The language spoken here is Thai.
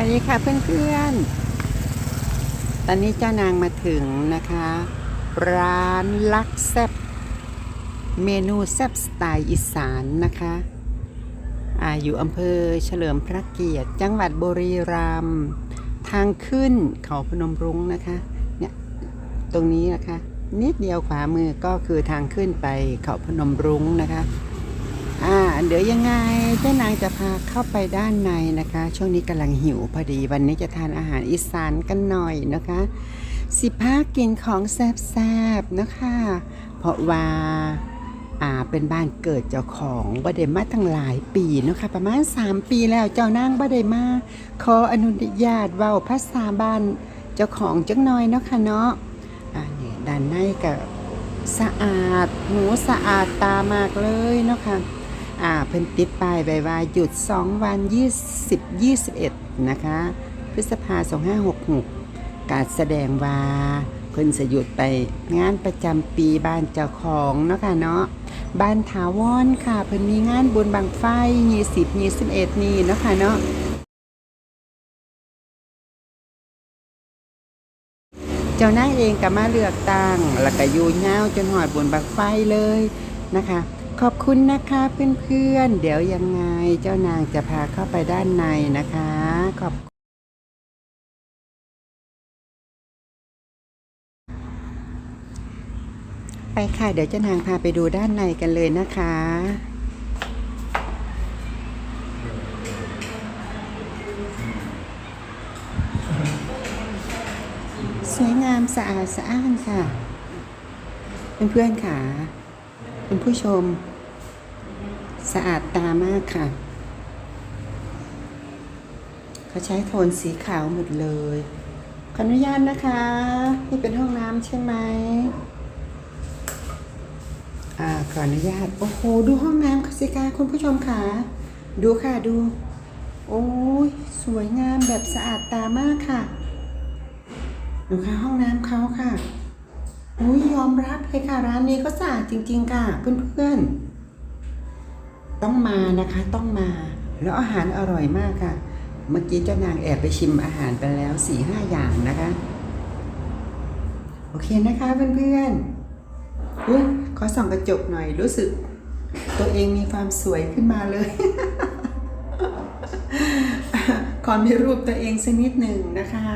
วัสดีค่ะเพื่อนๆ ตอนนี้เจ้านางมาถึงนะคะ ร้านลักแซบเมนูแซบสไตล์อีสานนะคะอาอยู่อำเภอเฉลิมพระเกียรติ จังหวัดบุรีรัมย์ทางขึ้นเขาพนมรุ้งนะคะเนี่ยตรงนี้นะคะ นิดเดียวขวามือก็คือทางขึ้นไปเขาพนมรุ้งนะคะ อ่าเดี๋ยวยังไงเจ้านางจะพาเข้าไปด้านในนะคะ ช่วงนี้กำลังหิวพอดีวันนี้จะทานอาหารอีสานกันหน่อยนะคะ สิพากินของแซ่บๆนะคะ เพราะว่าอ่าเป็นบ้านเกิดเจ้าของบ่ได้มาตั้งหลายปีนะคะ ประมาณ 3 ปีแล้วเจ้านางบ่ได้มาขออนุญาตเว้าภาษาบ้านเจ้าของจังหน่อยเนาะค่ะเนาะอ่านี่ด้านในก็สะอาดหมูสะอาดตามากเลยเนาะค่ะ อ่าเพิ่นติดป้ายไว้ว่าหยุด 2 วัน 20 21 นะคะ พฤษภา 2566 การแสดงว่าเพิ่นจะหยุดไปงานประจำปีบ้านเจ้าของเนาะค่ะเนาะบ้านถาวรค่ะ เพิ่นมีงานบุญบังไฟ20 21 นี่เนาะค่ะเนาะเจ้านางเองก็มาเลือกตั้งแล้วก็อยู่ยาวจนหอดบนบักไฟเลยนะคะ ขอบคุณนะคะเพื่อนๆ เดี๋ยวยังไงเจ้านางจะพาเข้าไปด้านในนะคะ ขอบไปค่ะ เดี๋ยวเจ้านางพาไปดูด้านในกันเลยนะคะ สวยงามสะอาดสะอ้านค่ะ เพื่อนๆค่ะ คุณผู้ชม สะอาดตามากค่ะ เขาใช้โทนสีขาวหมดเลย ขออนุญาตนะคะ นี่เป็นห้องน้ำใช่ไหมอ่าขออนุญาต โอ้โห ดูห้องน้ำค่ะสิคะคุณผู้ชมค่ะ ดูค่ะดู โอ้ย สวยงามแบบสะอาดตามากค่ะ ดูค่ะห้องน้ำเขาค่ะ อุ้ยยอมรับเลยค่ะร้านนี้ก็สะอาดจริง ๆ ค่ะ เพื่อนๆ ต้องมานะคะต้องมา แล้วอาหารอร่อยมากค่ะ เมื่อกี้เจ้านางแอบไปชิมอาหารไปแล้วสี่ห้าอย่างนะคะ โอเคนะคะเพื่อนๆอุ้ยขอส่องกระจกหน่อยรู้สึก ตัวเองมีความสวยขึ้นมาเลยขอมีรูปตัวเองสักนิดหนึ่งนะคะ